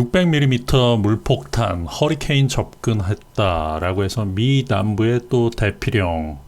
600mm 물폭탄 허리케인 접근했다라고 해서 미 남부의 또 대피령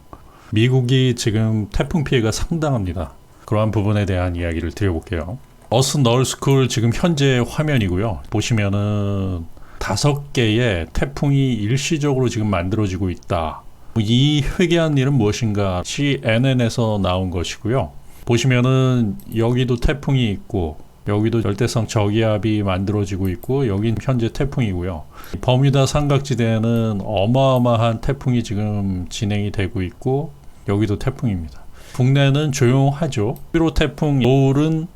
미국이 지금 태풍 피해가 상당합니다. 그러한 부분에 대한 이야기를 드려볼게요. 어스 널스쿨 지금 현재 화면이고요. 보시면은 다섯 개의 태풍이 일시적으로 지금 만들어지고 있다. 이 회개한 일은 무엇인가? CNN에서 나온 것이고요. 보시면은 여기도 태풍이 있고 여기도 열대성 저기압이 만들어지고 있고 여긴 현재 태풍이고요. 버뮤다 삼각지대에는 어마어마한 태풍이 지금 진행이 되고 있고 여기도 태풍입니다. 국내는 조용하죠. 1호 태풍 노을은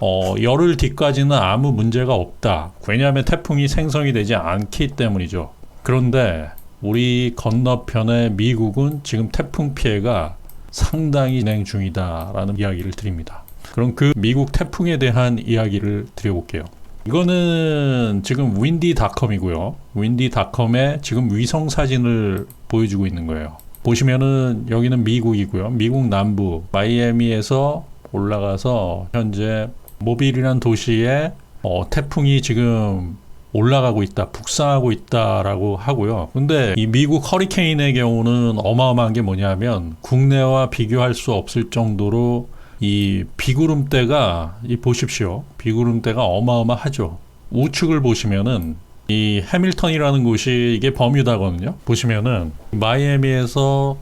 어, 열흘 뒤까지는 아무 문제가 없다. 왜냐하면 태풍이 생성이 되지 않기 때문이죠. 그런데 우리 건너편의 미국은 지금 태풍 피해가 상당히 진행 중이다라는 이야기를 드립니다. 그럼 그 미국 태풍에 대한 이야기를 드려볼게요. 이거는 지금 윈디닷컴이고요. 윈디닷컴의 지금 위성 사진을 보여주고 있는 거예요. 보시면은 여기는 미국이고요. 미국 남부 마이애미에서 올라가서 현재 모빌이라는 도시에 어, 태풍이 지금 올라가고 있다, 북상하고 있다라고 하고요. 근데 이 미국 허리케인의 경우는 어마어마한 게 뭐냐면 국내와 비교할 수 없을 정도로 이 비구름대가 이 보십시오. 비구름대가 어마어마하죠. 우측을 보시면은 이 해밀턴이라는 곳이 이게 버뮤다거든요. 보시면은 마이애미에서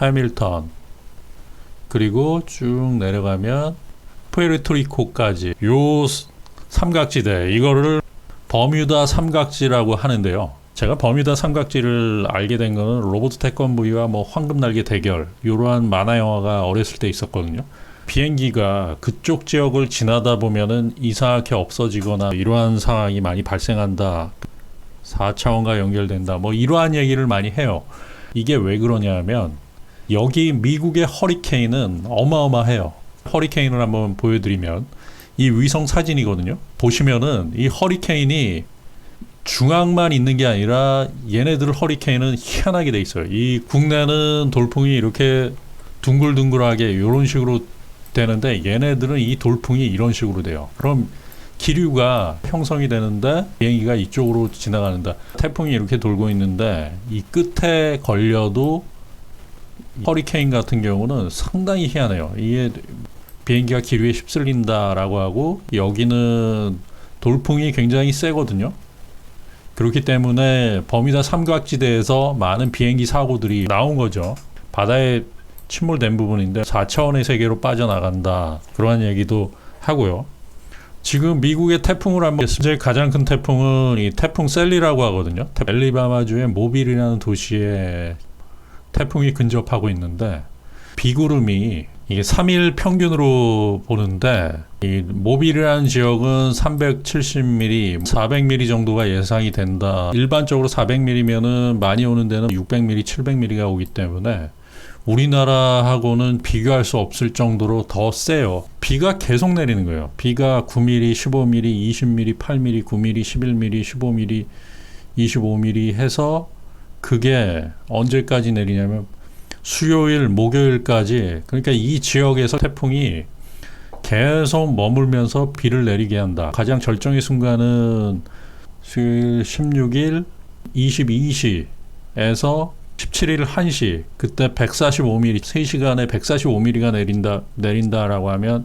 해밀턴 그리고 쭉 내려가면 푸에르토리코까지 요 삼각지대 이거를 버뮤다 삼각지라고 하는데요. 제가 버뮤다 삼각지를 알게 된 거는 로버트 태권브이와 뭐 황금 날개 대결 이러한 만화 영화가 어렸을 때 있었거든요. 비행기가 그쪽 지역을 지나다 보면은 이상하게 없어지거나 이러한 상황이 많이 발생한다. 4차원과 연결된다. 뭐 이러한 얘기를 많이 해요. 이게 왜 그러냐면 여기 미국의 허리케인은 어마어마해요. 허리케인을 한번 보여드리면 이 위성 사진이거든요. 보시면은 이 허리케인이 중앙만 있는 게 아니라 얘네들 허리케인은 희한하게 돼 있어요. 이 국내는 돌풍이 이렇게 둥글둥글하게 이런 식으로 되는데 얘네들은 이 돌풍이 이런 식으로 돼요. 그럼 기류가 형성이 되는데 비행기가 이쪽으로 지나가는데 태풍이 이렇게 돌고 있는데 이 끝에 걸려도 허리케인 같은 경우는 상당히 희한해요. 이게 비행기가 기류에 휩쓸린다라고 하고 여기는 돌풍이 굉장히 세거든요. 그렇기 때문에 버미다 삼각지대에서 많은 비행기 사고들이 나온 거죠. 바다에 침몰된 부분인데 4차원의 세계로 빠져나간다. 그러한 얘기도 하고요. 지금 미국의 태풍을 한번 이제 가장 큰 태풍은 이 태풍 셀리라고 하거든요. 앨리바마주의 모빌이라는 도시에 태풍이 근접하고 있는데 비구름이 이게 3일 평균으로 보는데 이 모빌이라는 지역은 370mm, 400mm 정도가 예상이 된다. 일반적으로 400mm면은 많이 오는 데는 600mm, 700mm가 오기 때문에 우리나라하고는 비교할 수 없을 정도로 더 세요. 비가 계속 내리는 거예요. 비가 9mm, 15mm, 20mm, 8mm, 9mm, 11mm, 15mm, 25mm 해서 그게 언제까지 내리냐면 수요일, 목요일까지 그러니까 이 지역에서 태풍이 계속 머물면서 비를 내리게 한다. 가장 절정의 순간은 수요일 16일 22시에서 17일 1시 그때 145mm 3시간에 145mm가 내린다 내린다라고 하면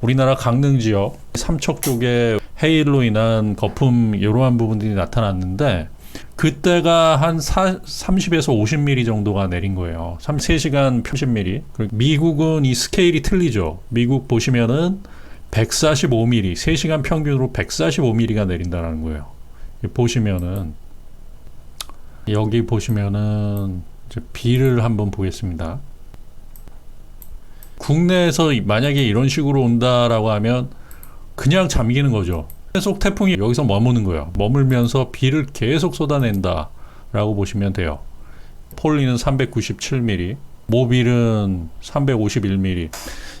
우리나라 강릉 지역 삼척 쪽에 해일로 인한 거품 이러한 부분들이 나타났는데 그때가 한 사, 30에서 50mm 정도가 내린 거예요. 3, 3시간 30mm. 미국은 이 스케일이 틀리죠. 미국 보시면은 145mm, 3시간 평균으로 145mm가 내린다는 거예요. 보시면은 여기 보시면은 비를 한번 보겠습니다. 국내에서 만약에 이런 식으로 온다라고 하면 그냥 잠기는 거죠. 계속 태풍이 여기서 머무는 거예요. 머물면서 비를 계속 쏟아낸다라고 보시면 돼요. 폴리는 397mm, 모빌은 351mm.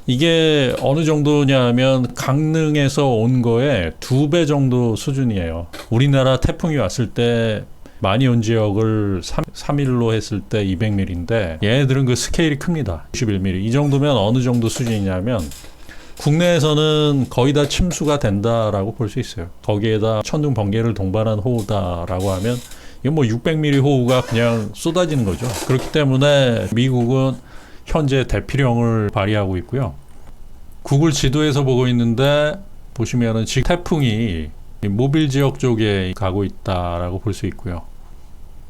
이게 어느 정도냐면 강릉에서 온 거에 두 배 정도 수준이에요. 우리나라 태풍이 왔을 때 많이 온 지역을 3, 3일로 했을 때 200mm인데 얘네들은 그 스케일이 큽니다. 21mm. 이 정도면 어느 정도 수준이냐면 국내에서는 거의 다 침수가 된다라고 볼 수 있어요. 거기에다 천둥 번개를 동반한 호우다라고 하면 이건 뭐 600mm 호우가 그냥 쏟아지는 거죠. 그렇기 때문에 미국은 현재 대피령을 발휘하고 있고요. 구글 지도에서 보고 있는데 보시면은 지금 태풍이 이 모빌 지역 쪽에 가고 있다라고 볼 수 있고요.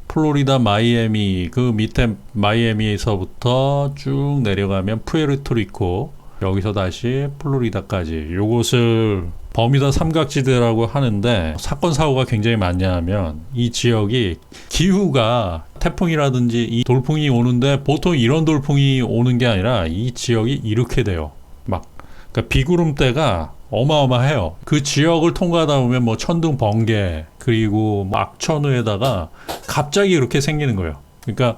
플로리다 마이애미 그 밑에 마이애미에서부터 쭉 내려가면 푸에르토리코 여기서 다시 플로리다까지 요것을 버미다 삼각지대라고 하는데 사건 사고가 굉장히 많냐면 이 지역이 기후가 태풍이라든지 이 돌풍이 오는데 보통 이런 돌풍이 오는 게 아니라 이 지역이 이렇게 돼요. 막 그러니까 비구름대가 어마어마해요. 그 지역을 통과하다 보면 뭐 천둥 번개 그리고 뭐 악천후에다가 갑자기 이렇게 생기는 거예요. 그러니까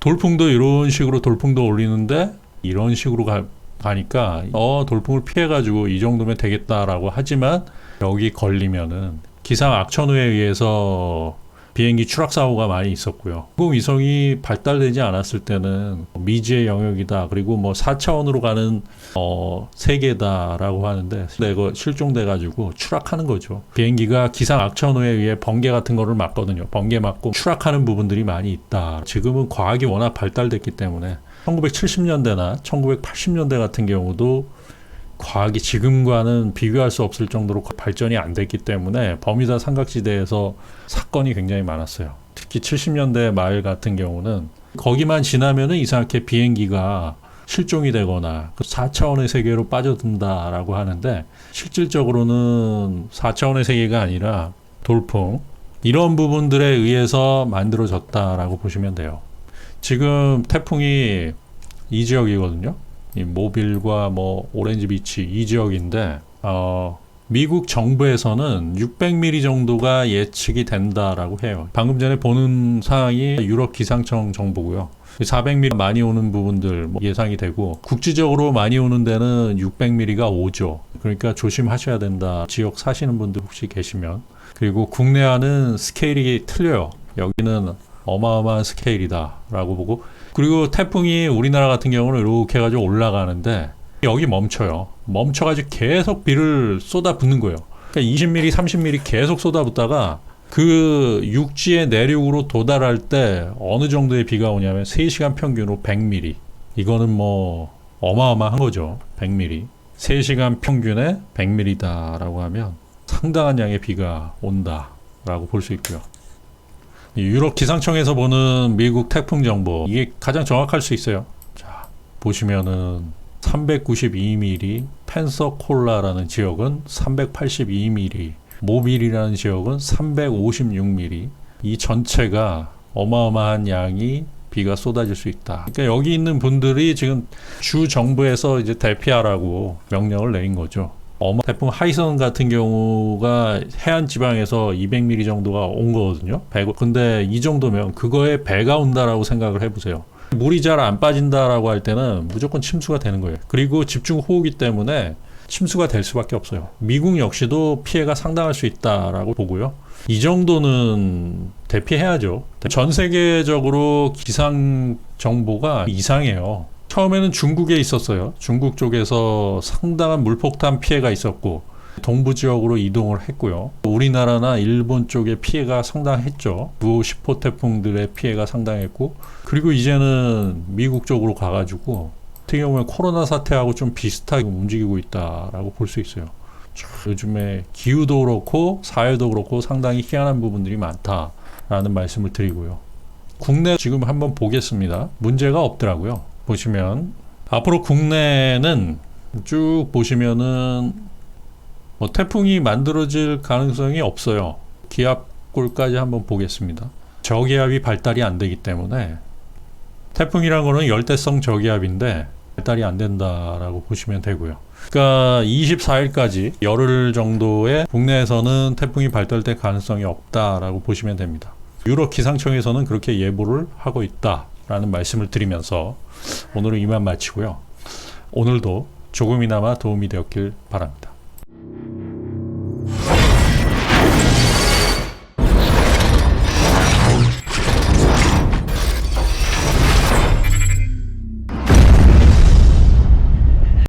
돌풍도 이런 식으로 돌풍도 올리는데 이런 식으로 가, 가니까 어 돌풍을 피해 가지고 이 정도면 되겠다라고 하지만 여기 걸리면은 기상 악천후에 의해서 비행기 추락 사고가 많이 있었고요. 인공위성이 발달되지 않았을 때는 미지의 영역이다. 그리고 뭐 4차원으로 가는 어 세계다라고 하는데 이거 실종돼 가지고 추락하는 거죠. 비행기가 기상 악천후에 의해 번개 같은 거를 맞거든요. 번개 맞고 추락하는 부분들이 많이 있다. 지금은 과학이 워낙 발달됐기 때문에 1970년대나 1980년대 같은 경우도 과학이 지금과는 비교할 수 없을 정도로 발전이 안 됐기 때문에 버미다 삼각지대에서 사건이 굉장히 많았어요. 특히 70년대 말 같은 경우는 거기만 지나면은 이상하게 비행기가 실종이 되거나 그 4차원의 세계로 빠져든다라고 하는데 실질적으로는 4차원의 세계가 아니라 돌풍 이런 부분들에 의해서 만들어졌다라고 보시면 돼요. 지금 태풍이 이 지역이거든요. 이 모빌과 뭐 오렌지 비치 이 지역인데 어, 미국 정부에서는 600mm 정도가 예측이 된다라고 해요. 방금 전에 보는 사항이 유럽 기상청 정보고요. 400mm 많이 오는 부분들 뭐 예상이 되고 국지적으로 많이 오는 데는 600mm가 오죠. 그러니까 조심하셔야 된다. 지역 사시는 분들 혹시 계시면 그리고 국내와는 스케일이 틀려요. 여기는 어마어마한 스케일이다라고 보고 그리고 태풍이 우리나라 같은 경우는 이렇게 해가지고 올라가는데 여기 멈춰요. 멈춰가지고 계속 비를 쏟아붓는 거예요. 그러니까 20mm, 30mm 계속 쏟아붓다가 그 육지의 내륙으로 도달할 때 어느 정도의 비가 오냐면 3시간 평균으로 100mm. 이거는 뭐 어마어마한 거죠. 100mm. 3시간 평균에 100mm다라고 하면 상당한 양의 비가 온다라고 볼 수 있고요. 이 유럽 기상청에서 보는 미국 태풍 정보 이게 가장 정확할 수 있어요. 자 보시면은 392mm 펜서콜라라는 지역은 382mm 모빌이라는 지역은 356mm 이 전체가 어마어마한 양이 비가 쏟아질 수 있다. 그러니까 여기 있는 분들이 지금 주 정부에서 이제 대피하라고 명령을 내린 거죠. 어마 태풍 하이선 같은 경우가 해안 지방에서 200mm 정도가 온 거거든요. 배고 근데 이 정도면 그거에 배가 온다라고 생각을 해보세요. 물이 잘 안 빠진다라고 할 때는 무조건 침수가 되는 거예요. 그리고 집중 호우기 때문에 침수가 될 수밖에 없어요. 미국 역시도 피해가 상당할 수 있다라고 보고요. 이 정도는 대피해야죠. 전 세계적으로 기상 정보가 이상해요. 처음에는 중국에 있었어요. 중국 쪽에서 상당한 물폭탄 피해가 있었고 동부 지역으로 이동을 했고요. 우리나라나 일본 쪽의 피해가 상당했죠. 9호 10호 태풍들의 피해가 상당했고 그리고 이제는 미국 쪽으로 가가지고 어떻게 보면 코로나 사태하고 좀 비슷하게 움직이고 있다라고 볼 수 있어요. 요즘에 기후도 그렇고 사회도 그렇고 상당히 희한한 부분들이 많다라는 말씀을 드리고요. 국내 지금 한번 보겠습니다. 문제가 없더라고요. 보시면 앞으로 국내는 쭉 보시면은 뭐 태풍이 만들어질 가능성이 없어요. 기압골까지 한번 보겠습니다. 저기압이 발달이 안 되기 때문에 태풍이란 거는 열대성 저기압인데 발달이 안 된다라고 보시면 되고요. 그러니까 24일까지 열흘 정도의 국내에서는 태풍이 발달될 가능성이 없다라고 보시면 됩니다. 유럽 기상청에서는 그렇게 예보를 하고 있다 라는 말씀을 드리면서 오늘은 이만 마치고요. 오늘도 조금이나마 도움이 되었길 바랍니다.